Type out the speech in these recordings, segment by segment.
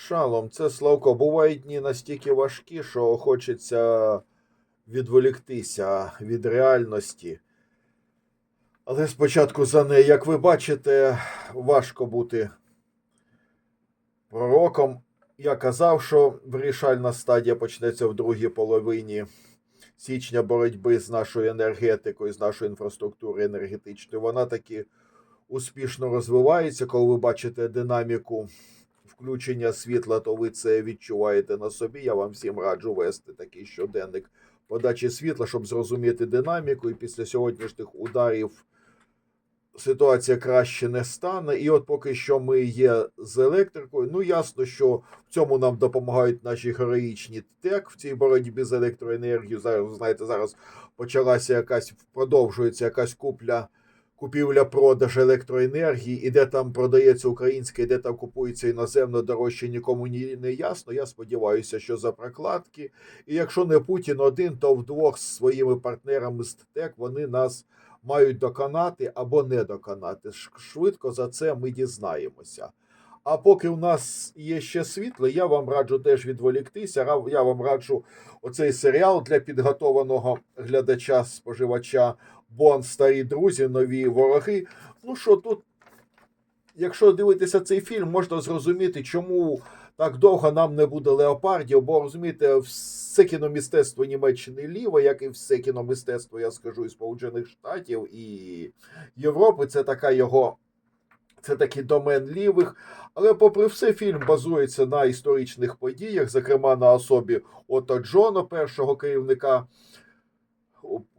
Шалом, це Славко. Бувають дні настільки важкі, що хочеться відволіктися від реальності. Але спочатку за неї, як ви бачите, важко бути пророком. Я казав, що вирішальна стадія почнеться в другій половині січня боротьби з нашою енергетикою, з нашою інфраструктурою енергетичною. Вона таки успішно розвивається, коли ви бачите динаміку включення світла, то ви це відчуваєте на собі. Я вам всім раджу вести такий щоденник подачі світла, щоб зрозуміти динаміку. І після сьогоднішніх ударів ситуація краще не стане. І от поки що ми є з електрикою. Ну ясно, що в цьому нам допомагають наші героїчні ТЕК в цій боротьбі з електроенергією. Зараз знаєте, зараз почалася якась продовжується якась купля купівля-продаж електроенергії, і де там продається українська, і де там купується іноземно дорожче, нікому ні, не ясно. Я сподіваюся, що за прокладки. І якщо не Путін один, то вдвох з своїми партнерами з ТЕК вони нас мають доконати або не доконати. Швидко за це ми дізнаємося. А поки у нас є ще світло, я вам раджу теж відволіктися. Я вам раджу оцей серіал для підготованого глядача, споживача Бон, старі друзі, нові вороги. Ну що тут, якщо дивитися цей фільм, можна зрозуміти, чому так довго нам не буде леопардів, бо розумієте, все кіномістецтво Німеччини ліве, як і все кіномистецтво, я скажу, і Сполучених Штатів і Європи, це така його. Це такий домен лівих, але попри все, фільм базується на історичних подіях, зокрема на особі Ото Джона, першого керівника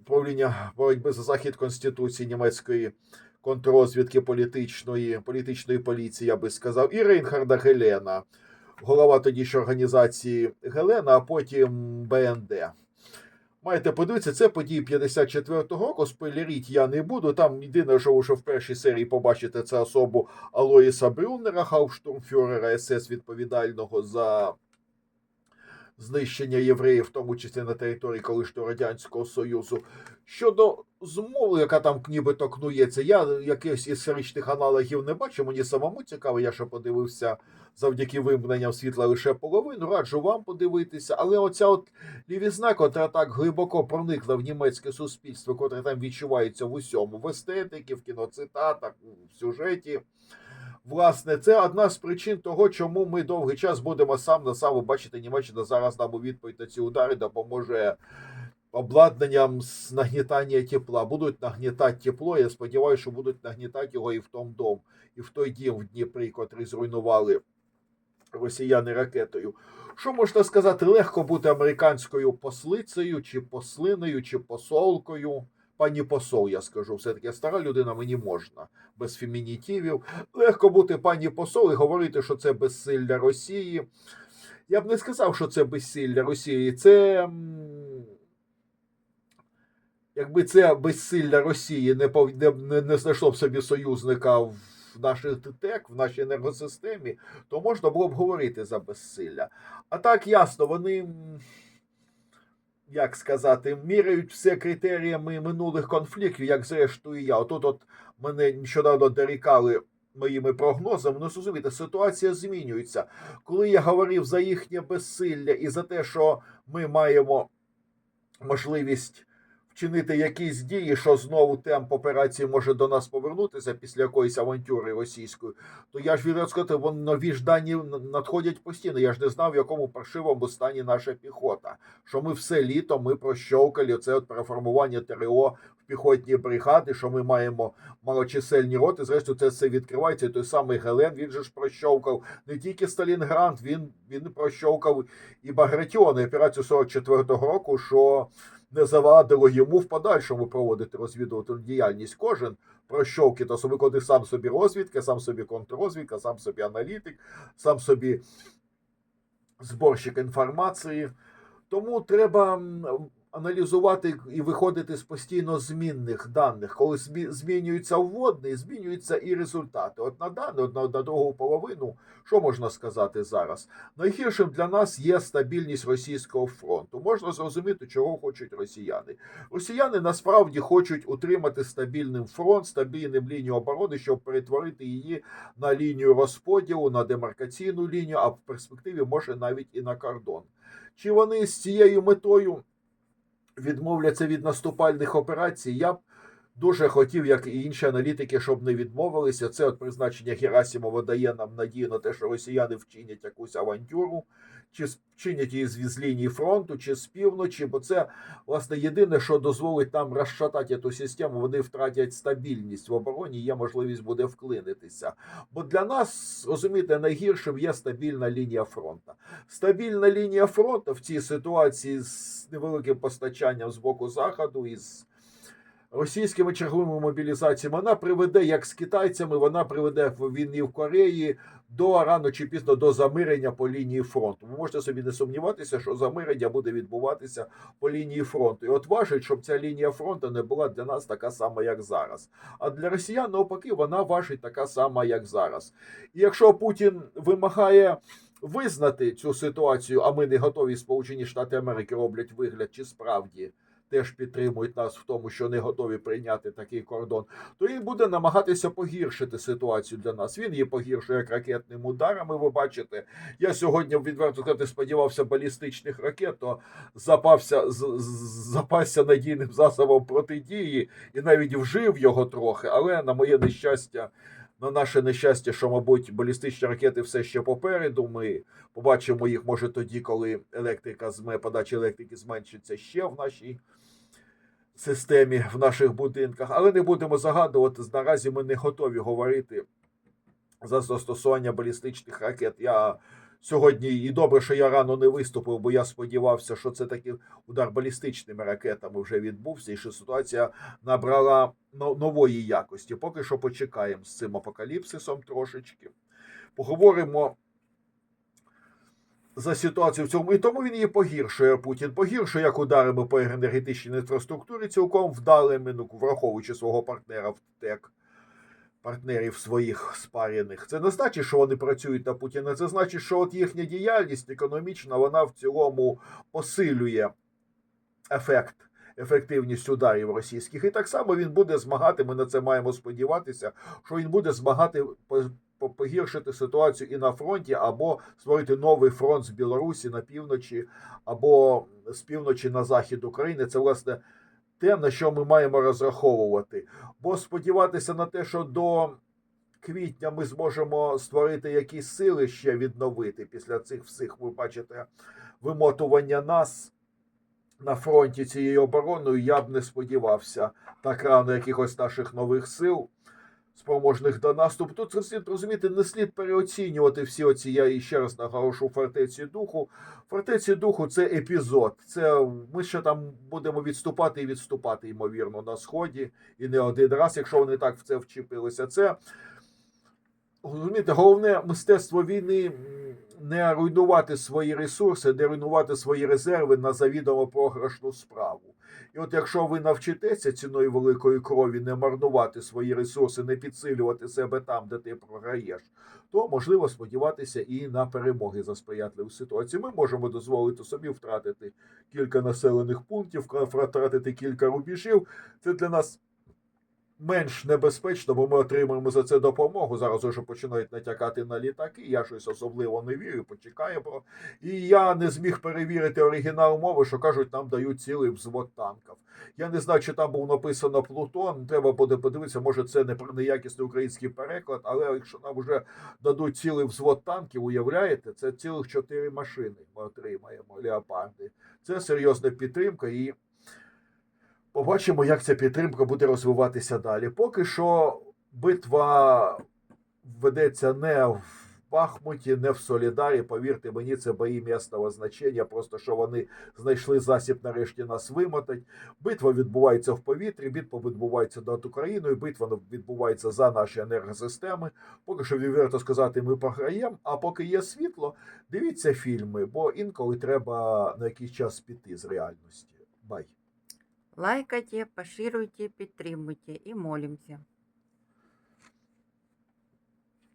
управління боротьби за захід Конституції німецької контррозвідки політичної, політичної поліції, я би сказав, і Рейнхарда Гелена, голова тодішньої організації Гелена, а потім БНД. Маєте подивитися, це події 54-го року. Спойлеріть я не буду. Там єдине, що ви ще в першій серії побачите, це особу Алоїса Брюннера, хауштурмфюрера СС відповідального за знищення євреїв, в тому числі на території колишнього Радянського Союзу. Щодо змови, яка там нібито кнується, я якихось історичних аналогів не бачу. Мені самому цікаво, я ще подивився завдяки вимкненням світла лише половину. Раджу вам подивитися. Але оця от лівізна, котра так глибоко проникла в німецьке суспільство, котре там відчувається в усьому, в естетиці, в кіноцитатах, в сюжеті. Власне, це одна з причин того, чому ми довгий час будемо сам на сам. Ви Німеччина зараз нам у відповідь на ці удари допоможе обладнанням з нагнітання тепла. Будуть нагнітати тепло. Я сподіваюся, що будуть нагнітати його і в том дом, і в той дім в Дніпрі, котрий зруйнували росіяни ракетою. Що можна сказати? Легко бути американською послицею, чи послиною, чи посолкою. Пані посол, я скажу, все-таки стара людина, мені можна без фемінітивів. Легко бути пані посол і говорити, що це безсилля Росії. Я б не сказав, що це безсилля Росії. Це. Якби це безсилля Росії не, не, не, знайшло б собі союзника в наших ТТЕК, в нашій енергосистемі, то можна було б говорити за безсилля. А так ясно, вони, як сказати, міряють все критеріями минулих конфліктів, як зрештою я. Отут от мене нещодавно дорікали моїми прогнозами. Ну, зрозумієте, ситуація змінюється. Коли я говорив за їхнє безсилля і за те, що ми маємо можливість вчинити якісь дії, що знову темп операції може до нас повернутися після якоїсь авантюри російської, то я ж сказати, вон нові ж дані надходять постійно. Я ж не знав, в якому паршивому стані наша піхота. Що ми все літо ми прощовкали це от переформування ТРО піхотні бригади, що ми маємо малочисельні роти. Зрештою, це все відкривається. І той самий Гелен він же ж прощовкав не тільки Сталінград, він, він прощовкав і Багратіони операцію 44-го року, що не завадило йому в подальшому проводити розвідувальну діяльність. Кожен прощовки, собі коли сам собі розвідка, сам собі контррозвідка, сам собі аналітик, сам собі зборщик інформації. Тому треба аналізувати і виходити з постійно змінних даних. Коли змі- змінюється вводний, змінюються і результати. От на дану, на, на другу половину, що можна сказати зараз? Найгіршим для нас є стабільність російського фронту. Можна зрозуміти, чого хочуть росіяни. Росіяни насправді хочуть утримати стабільним фронт, стабільним лінію оборони, щоб перетворити її на лінію розподілу, на демаркаційну лінію, а в перспективі може навіть і на кордон. Чи вони з цією метою відмовляться від наступальних операцій? Я б дуже хотів, як і інші аналітики, щоб не відмовилися. Це от призначення Герасимова дає нам надію на те, що росіяни вчинять якусь авантюру, чи вчинять її з лінії фронту, чи з півночі, бо це власне єдине, що дозволить нам розшатати цю систему. Вони втратять стабільність в обороні, є можливість буде вклинитися. Бо для нас розумієте, найгіршим є стабільна лінія фронту. Стабільна лінія фронту в цій ситуації з невеликим постачанням з боку заходу і з російськими черговими мобілізаціями, вона приведе, як з китайцями, вона приведе в війні в Кореї до рано чи пізно до замирення по лінії фронту. Ви можете собі не сумніватися, що замирення буде відбуватися по лінії фронту. І от важить, щоб ця лінія фронту не була для нас така сама, як зараз. А для росіян, навпаки, вона важить така сама, як зараз. І якщо Путін вимагає визнати цю ситуацію, а ми не готові, Сполучені Штати Америки роблять вигляд, чи справді теж підтримують нас в тому, що не готові прийняти такий кордон, то він буде намагатися погіршити ситуацію для нас. Він її погіршує як ракетними ударами. Ви бачите, я сьогодні відверто сказати, сподівався балістичних ракет, то запався запасся надійним засобом протидії і навіть вжив його трохи. Але на моє нещастя. На наше нещастя, що, мабуть, балістичні ракети все ще попереду. Ми побачимо їх, може, тоді, коли електрика зме, подача електрики зменшиться ще в нашій системі, в наших будинках. Але не будемо загадувати. Наразі ми не готові говорити за застосування балістичних ракет. Я сьогодні і добре, що я рано не виступив, бо я сподівався, що це такий удар балістичними ракетами вже відбувся, і що ситуація набрала нової якості. Поки що почекаємо з цим апокаліпсисом трошечки. Поговоримо за ситуацію в цьому. І тому він її погіршує Путін. Погіршує як ударами по енергетичній інфраструктурі, цілком вдалими, ну, враховуючи свого партнера в ТЕК, партнерів своїх спаряних. Це не значить, що вони працюють на Путіна. Це значить, що от їхня діяльність економічна, вона в цілому посилює ефект. Ефективність ударів російських, і так само він буде змагати. Ми на це маємо сподіватися, що він буде змагати погіршити ситуацію і на фронті, або створити новий фронт з Білорусі на півночі, або з півночі на захід України. Це власне те, на що ми маємо розраховувати. Бо сподіватися на те, що до квітня ми зможемо створити якісь сили ще відновити після цих всіх, ви бачите, вимотування нас на фронті цією обороною, я б не сподівався так рано якихось наших нових сил. Спроможних до наступу. Тут слід розуміти, не слід переоцінювати всі оці, я ще раз наголошу, фортеці духу. Фортеці духу це епізод. Це ми ще там будемо відступати і відступати, ймовірно, на сході, і не один раз, якщо вони так в це вчепилися. Це розумієте, головне мистецтво війни не руйнувати свої ресурси, не руйнувати свої резерви на завідомо програшну справу. От якщо ви навчитеся ціною великої крові не марнувати свої ресурси, не підсилювати себе там, де ти програєш, то можливо сподіватися і на перемоги за сприятливу ситуацію. Ми можемо дозволити собі втратити кілька населених пунктів, втратити кілька рубіжів. Це для нас менш небезпечно, бо ми отримаємо за це допомогу. Зараз уже починають натякати на літаки. Я щось особливо не вірю, почекаємо. І я не зміг перевірити оригінал мови, що кажуть, нам дають цілий взвод танків. Я не знаю, чи там був написано Плутон. Треба буде подивитися, може це не про неякісний український переклад, але якщо нам вже дадуть цілий взвод танків, уявляєте, це цілих чотири машини ми отримаємо, леопарди. Це серйозна підтримка і. Побачимо, як ця підтримка буде розвиватися далі. Поки що битва ведеться не в Бахмуті, не в Солідарі. Повірте мені, це бої місного значення. Просто що вони знайшли засіб нарешті нас вимотать. Битва відбувається в повітрі, битва відбувається над Україною, битва відбувається за наші енергосистеми. Поки що відверто сказати, ми програємо. А поки є світло, дивіться фільми, бо інколи треба на якийсь час піти з реальності. Бай. Лайкайте, поширюйте, підтримуйте і молимося.